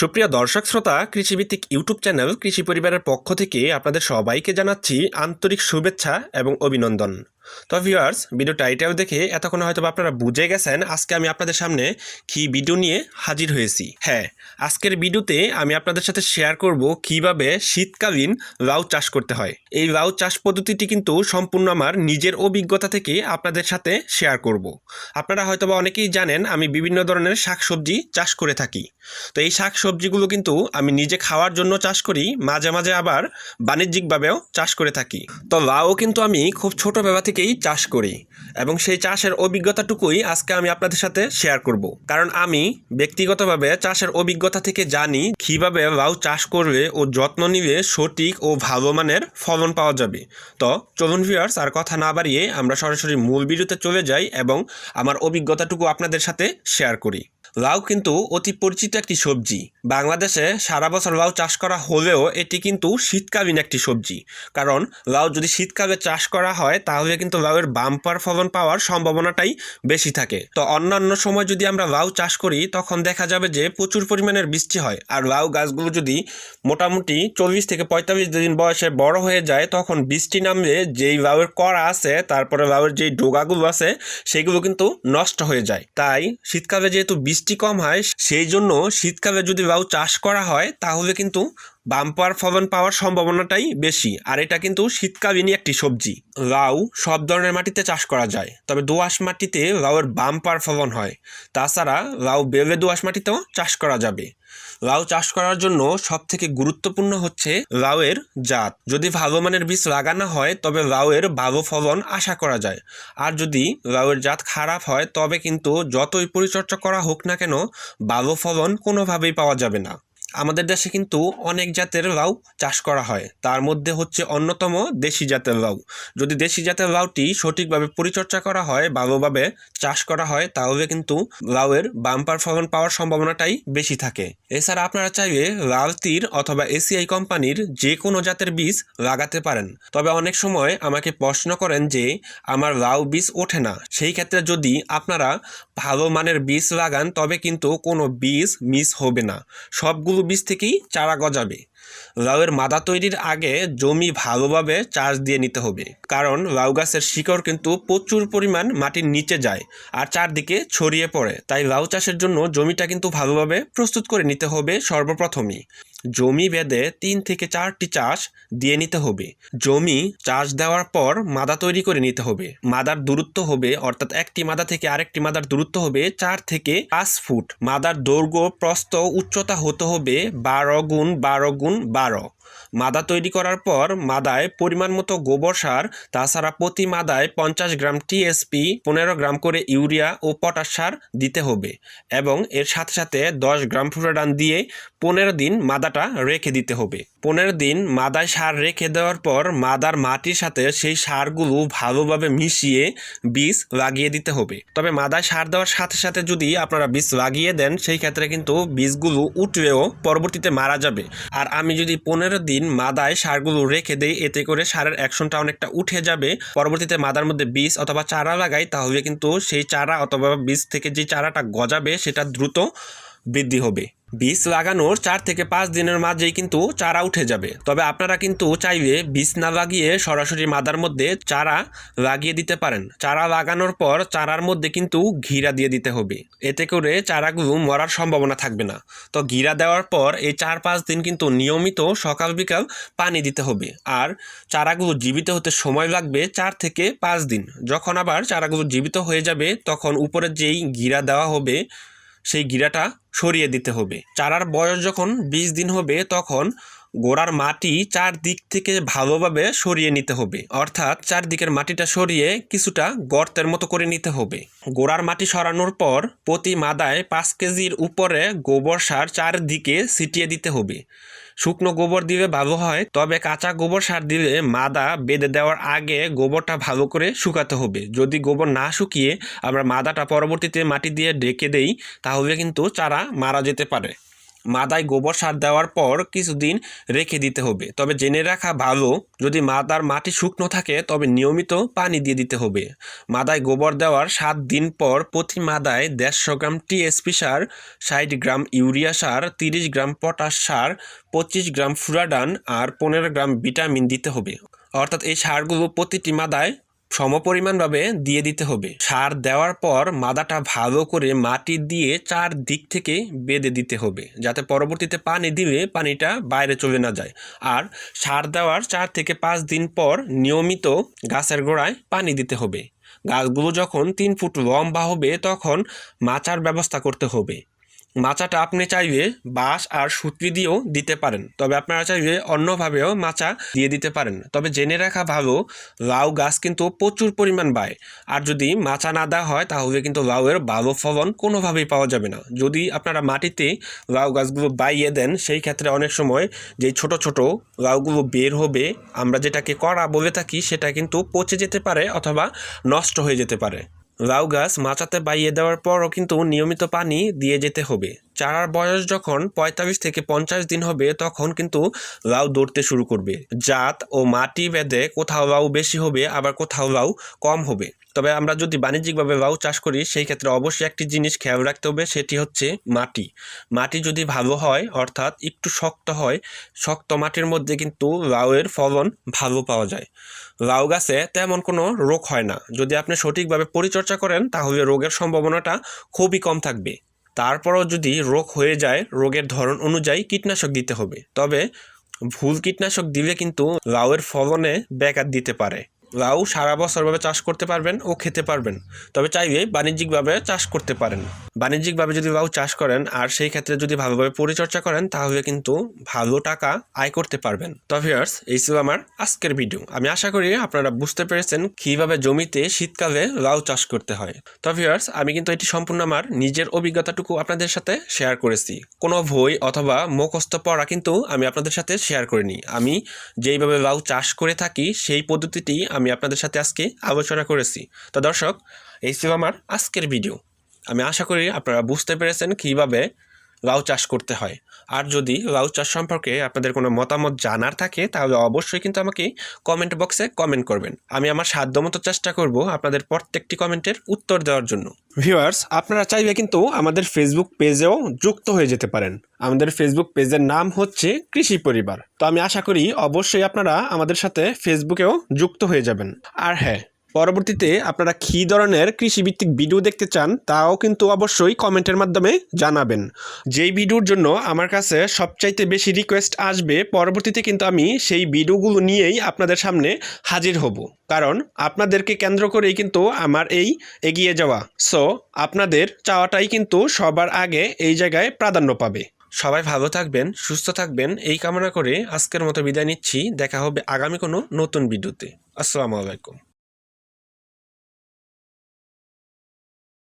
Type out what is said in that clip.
সুপ্রিয় দর্শক শ্রোতা, কৃষিভিত্তিক ইউটিউব চ্যানেল কৃষি পরিবারের পক্ষ থেকে আপনাদের সবাইকে জানাচ্ছি আন্তরিক শুভেচ্ছা এবং অভিনন্দন। তো ভিউয়ার্স ভিডিও টাইটেল দেখে এতক্ষণ হয়তো আপনারা বুঝে গেছেন, আজকে আমি আপনাদের সামনে কি ভিডিও নিয়ে হাজির হয়েছি। হ্যাঁ আজকের ভিডিওতে আমি আপনাদের সাথে শেয়ার করব কীভাবে শীতকালীন লাউ চাষ করতে হয়। এই লাউ চাষ পদ্ধতিটি কিন্তু সম্পূর্ণ আমার নিজের অভিজ্ঞতা থেকে আপনাদের সাথে শেয়ার করব। আপনারা হয়তো বা অনেকেই জানেন, আমি বিভিন্ন ধরনের শাকসবজি চাষ করে থাকি। তো এই শাক সবজিগুলো কিন্তু আমি নিজে খাওয়ার জন্য চাষ করি, মাঝে মাঝে আবার বাণিজ্যিকভাবেও চাষ করে থাকি। তো লাউ কিন্তু আমি খুব ছোটোবেলা থেকেই চাষ করি এবং সেই চাষের অভিজ্ঞতাটুকুই আজকে আমি আপনাদের সাথে শেয়ার করব। কারণ আমি ব্যক্তিগতভাবে চাষের অভিজ্ঞতা থেকে জানি কীভাবে লাউ চাষ করলে ও যত্ন নিলে সঠিক ও ভালো মানের ফলন পাওয়া যাবে। তো চলুন ভিউয়ার্স আর কথা না বাড়িয়ে আমরা সরাসরি মূল ভিডিওতে চলে যাই এবং আমার অভিজ্ঞতাটুকু আপনাদের সাথে শেয়ার করি। লাউ কিন্তু অতি পরিচিত একটি সবজি। বাংলাদেশে সারা বছর লাউ চাষ করা হলেও এটি কিন্তু শীতকালীন একটি সবজি। কারণ লাউ যদি শীতকালে চাষ করা হয়, তাহলে কিন্তু লাউয়ের বাম্পার ফলন পাওয়ার সম্ভাবনাটাই বেশি থাকে। তো অন্যান্য সময় যদি আমরা লাউ চাষ করি, তখন দেখা যাবে যে প্রচুর পরিমাণের বৃষ্টি হয়। আর লাউ গাছগুলো যদি মোটামুটি চল্লিশ থেকে পঁয়তাল্লিশ দিন বয়সে বড় হয়ে যায়, তখন বৃষ্টি নামলে যেই লাউয়ের কড়া আছে, তারপরে লাউয়ের যেই ডোগাগুলো আছে, সেগুলো কিন্তু নষ্ট হয়ে যায়। তাই শীতকালে যেহেতু বৃষ্টি কম হয়, সেই জন্য শীতকালে যদি লাউ চাষ করা হয়, তাহলে কিন্তু বাম্পার ফলন পাওয়ার সম্ভাবনাটাই বেশি। আর এটা কিন্তু শীতকালীনই একটি সবজি। লাউ সব ধরনের মাটিতে চাষ করা যায়। তবে দোআঁশ মাটিতে লাউয়ের বাম্পার ফলন হয়। তাছাড়া লাউ বেলে দোআঁশ মাটিতেও চাষ করা যাবে। লাউ চাষ করার জন্য সব থেকে গুরুত্বপূর্ণ হচ্ছে লাউয়ের জাত। যদি ভালো মানের বীজ লাগানো হয়, তবে লাউয়ের ভালো ফলন আশা করা যায়। আর যদি লাউয়ের জাত খারাপ হয়, তবে কিন্তু যতই পরিচর্যা করা হোক না কেন, ভালো ফলন কোনোভাবেই পাওয়া যাবে না। আমাদের দেশে কিন্তু অনেক জাতের লাউ চাষ করা হয়। তার মধ্যে হচ্ছে অন্যতম দেশি জাতের লাউ। যদি দেশি জাতের লাউটি সঠিকভাবে পরিচর্যা করা হয়, ভালোভাবে চাষ করা হয়, তাহলে কিন্তু লাউয়ের বাম্পার ফলন পাওয়ার সম্ভাবনাটাই বেশি থাকে। এছাড়া আপনারা চাইলে লাল তীর অথবা এসিআই কোম্পানির যে কোনো জাতের বীজ লাগাতে পারেন। তবে অনেক সময় আমাকে প্রশ্ন করেন যে, আমার লাউ বীজ ওঠে না। সেই ক্ষেত্রে যদি আপনারা ভালো মানের বীজ লাগান, তবে কিন্তু কোনো বীজ মিস হবে না। সবগুলো বীজ থেকেই চারা গজাবে। লাউয়ের মাদা তৈরির আগে জমি ভালোভাবে চাষ দিয়ে নিতে হবে। কারণ লাউ গাছের শিকড় কিন্তু প্রচুর পরিমাণ মাটির নিচে যায় আর চারদিকে ছড়িয়ে পড়ে। তাই লাউ চাষের জন্য জমিটা কিন্তু ভালোভাবে প্রস্তুত করে নিতে হবে সর্বপ্রথমই। জমি বেদে তিন থেকে চারটি চাষ দিয়ে নিতে হবে। জমি চাষ দেওয়ার পর মাদা তৈরি করে নিতে হবে। মাদার দূরত্ব হবে, অর্থাৎ একটি মাদা থেকে আরেকটি মাদার দূরত্ব হবে চার থেকে পাঁচ ফুট। মাদার দৈর্ঘ্য, প্রস্থ, উচ্চতা হতে হবে বারো গুণ বারো গুণ বারো। মাদা তৈরি করার পর মাদায় পরিমাণ মতো গোবর সার, তাছাড়া প্রতি মাদায় পঞ্চাশ গ্রাম টিএসপি পনেরো গ্রাম করে ইউরিয়া ও পটাশ সার দিতে হবে এবং এর সাথে সাথে দশ গ্রাম ফ্লোরাডান দিয়ে পনেরো দিন মাদাটা রেখে দিতে হবে। পনেরো দিন মাদায় সার রেখে দেওয়ার পর মাদার মাটির সাথে সেই সারগুলো ভালোভাবে মিশিয়ে বীজ লাগিয়ে দিতে হবে। তবে মাদায় সার দেওয়ার সাথে সাথে যদি আপনারা বীজ লাগিয়ে দেন, সেই ক্ষেত্রে কিন্তু বীজগুলো উঠলেও পরবর্তীতে মারা যাবে। আর আমি যদি পনেরো দিন মাদায় সারগুলো রেখে দেয় এতে করে সারের অ্যাকশনটা অনেকটা উঠে যাবে। পরবর্তীতে মাদার মধ্যে বীজ অথবা চারা লাগাই, তাহলে কিন্তু সেই চারা অথবা বীজ থেকে যে চারাটা গজাবে, সেটা দ্রুত বৃদ্ধি হবে। বীজ লাগানোর চার থেকে পাঁচ দিনের মাঝেই কিন্তু চারা উঠে যাবে। তবে আপনারা কিন্তু চাইলে বীজ না লাগিয়ে সরাসরি মাদার মধ্যে চারা লাগিয়ে দিতে পারেন। চারা লাগানোর পর চারার মধ্যে কিন্তু ঘিরা দিয়ে দিতে হবে। এতে করে চারাগুলো মরার সম্ভাবনা থাকবে না। তো ঘিরা দেওয়ার পর এই চার পাঁচ দিন কিন্তু নিয়মিত সকাল বিকাল পানি দিতে হবে। আর চারাগুলো জীবিত হতে সময় লাগবে চার থেকে পাঁচ দিন। যখন আবার চারাগুলো জীবিত হয়ে যাবে, তখন উপরে যেই ঘিরা দেওয়া হবে সেই গিরাটা সরিয়ে দিতে হবে। চারার বয়স যখন বিশ দিন হবে, তখন গোড়ার মাটি চারদিক থেকে ভালোভাবে সরিয়ে নিতে হবে। অর্থাৎ চারদিকের মাটিটা সরিয়ে কিছুটা গর্তের মতো করে নিতে হবে। গোড়ার মাটি সরানোর পর প্রতি মাদায় পাঁচ কেজির উপরে গোবর সার চারদিকে ছিটিয়ে দিতে হবে। শুকনো গোবর দিলে ভালো হয়, তবে কাঁচা গোবর সার দিলে মাদা বেঁধে দেওয়ার আগে গোবরটা ভালো করে শুকাতে হবে। যদি গোবর না শুকিয়ে আমরা মাদাটা পরবর্তীতে মাটি দিয়ে ডেকে দেই, তাহলে কিন্তু চারা মারা যেতে পারে। মাদায় গোবর সার দেওয়ার পর কিছুদিন রেখে দিতে হবে। তবে জেনে রাখা ভালো, যদি মাদার মাটি শুকনো থাকে, তবে নিয়মিত পানি দিয়ে দিতে হবে। মাদায় গোবর দেওয়ার সাত দিন পর প্রতি মাদায় দেড়শো গ্রাম টিএসপি সার, ষাট গ্রাম ইউরিয়া সার, তিরিশ গ্রাম পটাশ সার, পঁচিশ গ্রাম ফুরাডান আর পনেরো গ্রাম ভিটামিন দিতে হবে। অর্থাৎ এই সারগুলো প্রতিটি মাদায় সমপরিমাণভাবে দিয়ে দিতে হবে। সার দেওয়ার পর মাদাটা ভালো করে মাটি দিয়ে চার দিক থেকে বেঁধে দিতে হবে, যাতে পরবর্তীতে পানি দিলে পানিটা বাইরে চলে না যায়। আর সার দেওয়ার চার থেকে পাঁচ দিন পর নিয়মিত গাছের গোড়ায় পানি দিতে হবে। গাছগুলো যখন তিন ফুট লম্বা হবে, তখন মাচার ব্যবস্থা করতে হবে। মাচাটা আপনি চাইলে বাঁশ আর সুতলি দিয়েও দিতে পারেন। তবে আপনারা চাইলে অন্যভাবেও মাচা দিয়ে দিতে পারেন। তবে জেনে রাখা ভালো, লাউ গাছ কিন্তু প্রচুর পরিমাণ বায়। আর যদি মাচা না দেওয়া হয়, তাহলে কিন্তু লাউয়ের ভালো ফলন কোনোভাবেই পাওয়া যাবে না। যদি আপনারা মাটিতে লাউ গাছগুলো বাইয়ে দেন, সেই ক্ষেত্রে অনেক সময় যে ছোট ছোট লাউগুলো বের হবে, আমরা যেটাকে কড়া বলে থাকি, সেটা কিন্তু পচে যেতে পারে অথবা নষ্ট হয়ে যেতে পারে। লাউ গাছ মাচাতে বাইয়ে দেওয়ার পরও কিন্তু নিয়মিত পানি দিয়ে যেতে হবে। চারার বয়স যখন পঁয়তাল্লিশ থেকে পঞ্চাশ দিন হবে, তখন কিন্তু লাউ দৌড়তে শুরু করবে। জাত ও মাটি বেঁধে কোথাও লাউ বেশি হবে, আবার কোথাও লাউ কম হবে। তবে আমরা যদি বাণিজ্যিকভাবে লাউ চাষ করি, সেই ক্ষেত্রে অবশ্যই একটি জিনিস খেয়াল রাখতে হবে, সেটি হচ্ছে মাটি। মাটি যদি ভালো হয়, অর্থাৎ একটু শক্ত হয়, শক্ত মাটির মধ্যে কিন্তু লাউয়ের ফলন ভালো পাওয়া যায়। লাউ গাছে তেমন কোনো রোগ হয় না। যদি আপনি সঠিকভাবে পরিচর্যা করেন, তাহলে রোগের সম্ভাবনাটা খুবই কম থাকবে। তারপরও যদি রোগ হয়ে যায়, রোগের ধরন অনুযায়ী কীটনাশক দিতে হবে। তবে ভুল কীটনাশক দিলে কিন্তু লাউয়ের ফলনে ব্যাঘাত দিতে পারে। লাউ সারা বছরভাবে চাষ করতে পারবেন ও খেতে পারবেন। তবে চাইলে বাণিজ্যিকভাবে চাষ করতে পারেন। বাণিজ্যিকভাবে যদি লাউ চাষ করেন আর সেই ক্ষেত্রে যদি ভালোভাবে পরিচর্যা করেন, তাহলে কিন্তু ভালো টাকা আয় করতে পারবেন। তো ভিউয়ার্স, এই ছিল আমার আজকের ভিডিও। আমি আশা করি আপনারা বুঝতে পেরেছেন কীভাবে জমিতে শীতকালে লাউ চাষ করতে হয়। তো ভিউয়ার্স, আমি কিন্তু এটি সম্পূর্ণ আমার নিজের অভিজ্ঞতাটুকু আপনাদের সাথে শেয়ার করেছি। কোনো বই অথবা মুখস্থ পড়া কিন্তু আমি আপনাদের সাথে শেয়ার করিনি। আমি যেইভাবে লাউ চাষ করে থাকি, সেই পদ্ধতিটি আমি আপনাদের সাথে আজকে আলোচনা করেছি। তো দর্শক, এই ছিল আমার আজকের ভিডিও আমি আশা করি আপনারা বুঝতে পেরেছেন কীভাবে লাউ চাষ করতে হয়। আর যদি লাউ চাষ সম্পর্কে আপনাদের কোনো মতামত জানার থাকে, তাহলে অবশ্যই কিন্তু আমাকে কমেন্ট বক্সে কমেন্ট করবেন। আমি আমার সাধ্যমতো চেষ্টা করব আপনাদের প্রত্যেকটি কমেন্টের উত্তর দেওয়ার জন্য। ভিউয়ার্স আপনারা চাইলে কিন্তু আমাদের ফেসবুক পেজেও যুক্ত হয়ে যেতে পারেন। আমাদের ফেসবুক পেজের নাম হচ্ছে কৃষি পরিবার। তো আমি আশা করি অবশ্যই আপনারা আমাদের সাথে ফেসবুকেও যুক্ত হয়ে যাবেন। আর হ্যাঁ পরবর্তীতে আপনারা কী ধরনের কৃষিভিত্তিক ভিডিও দেখতে চান, তাও কিন্তু অবশ্যই কমেন্টের মাধ্যমে জানাবেন। যেই ভিডিওর জন্য আমার কাছে সবচাইতে বেশি রিকোয়েস্ট আসবে, পরবর্তীতে কিন্তু আমি সেই ভিডিওগুলো নিয়েই আপনাদের সামনে হাজির হব। কারণ আপনাদেরকে কেন্দ্র করেই কিন্তু আমার এই এগিয়ে যাওয়া। সো আপনাদের চাওয়াটাই কিন্তু সবার আগে এই জায়গায় প্রাধান্য পাবে। সবাই ভালো থাকবেন, সুস্থ থাকবেন, এই কামনা করে আজকের মতো বিদায় নিচ্ছি। দেখা হবে আগামী কোনো নতুন ভিডিওতে আসসালামু আলাইকুম।